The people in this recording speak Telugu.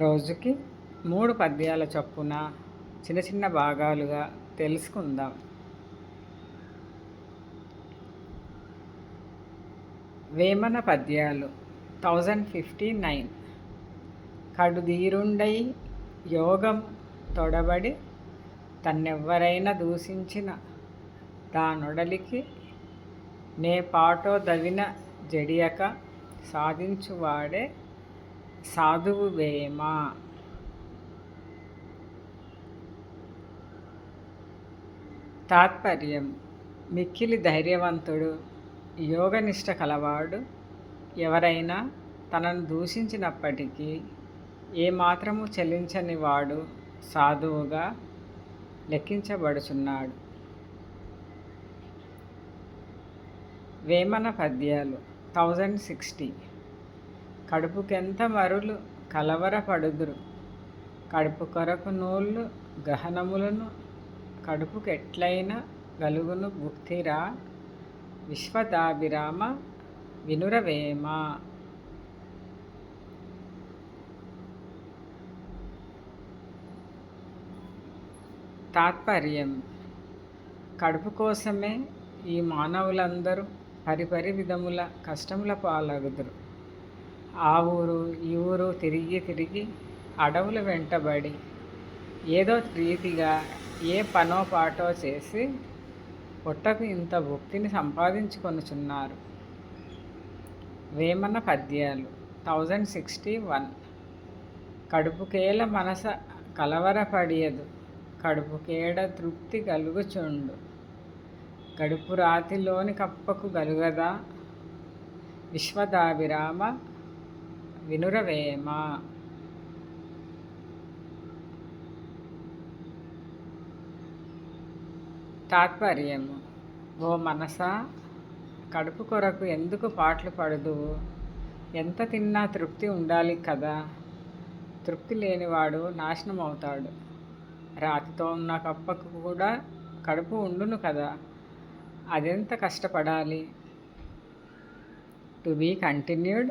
రోజుకి మూడు పద్యాల చొప్పున చిన్న చిన్న భాగాలుగా తెలుసుకుందాం. వేమన పద్యాలు థౌజండ్ ఫిఫ్టీ నైన్. కడుదీరుండై యోగం తొడబడి తన్నెవ్వరైనా దూషించిన దానొడలికి నే పాటో దవిన జడియక సాధించువాడే సాధువు వేమ తాత్పర్యం. మిక్కిలి ధైర్యవంతుడు యోగనిష్ట కలవాడు ఎవరైనా తనను దూషించినప్పటికీ ఏమాత్రము చెల్లించని వాడు సాధువుగా లెక్కించబడుచున్నాడు. వేమన పద్యాలు థౌజండ్ సిక్స్టీ. కడుపుకెంత మరులు కలవరపడుదురు. కడుపు కొరకు నూళ్ళు గహనములను కడుపుకెట్లైనా గలుగును భుక్తిరా విశ్వదాభిరామ వినురవేమ. తాత్పర్యం. కడుపు కోసమే ఈ మానవులందరూ పరిపరి విధముల కష్టముల పాలగుదురు. ఆ ఊరు ఈ ఊరు తిరిగి తిరిగి అడవుల వెంటబడి ఏదో రీతిగా ఏ పనో పాటో చేసి పుట్టకు ఇంత భుక్తిని సంపాదించుకొనుచున్నారు. వేమన పద్యాలు థౌజండ్ సిక్స్టీ వన్. కడుపుకేల మనస కలవరపడియదు కడుపుకేడ తృప్తి కలుగుచుండు. గడుపు రాతిలోని కప్పకు గలుగదా? విశ్వదాభిరామ వినురవేమ తాత్పర్యము. ఓ మనసా కడుపు కొరకు ఎందుకు పాటలు పడదు? ఎంత తిన్నా తృప్తి ఉండాలి కదా? తృప్తి లేనివాడు నాశనం అవుతాడు రాతితో ఉన్న కప్పకు కూడా కడుపు ఉండును కదా? అదెంత కష్టపడాలి? To be continued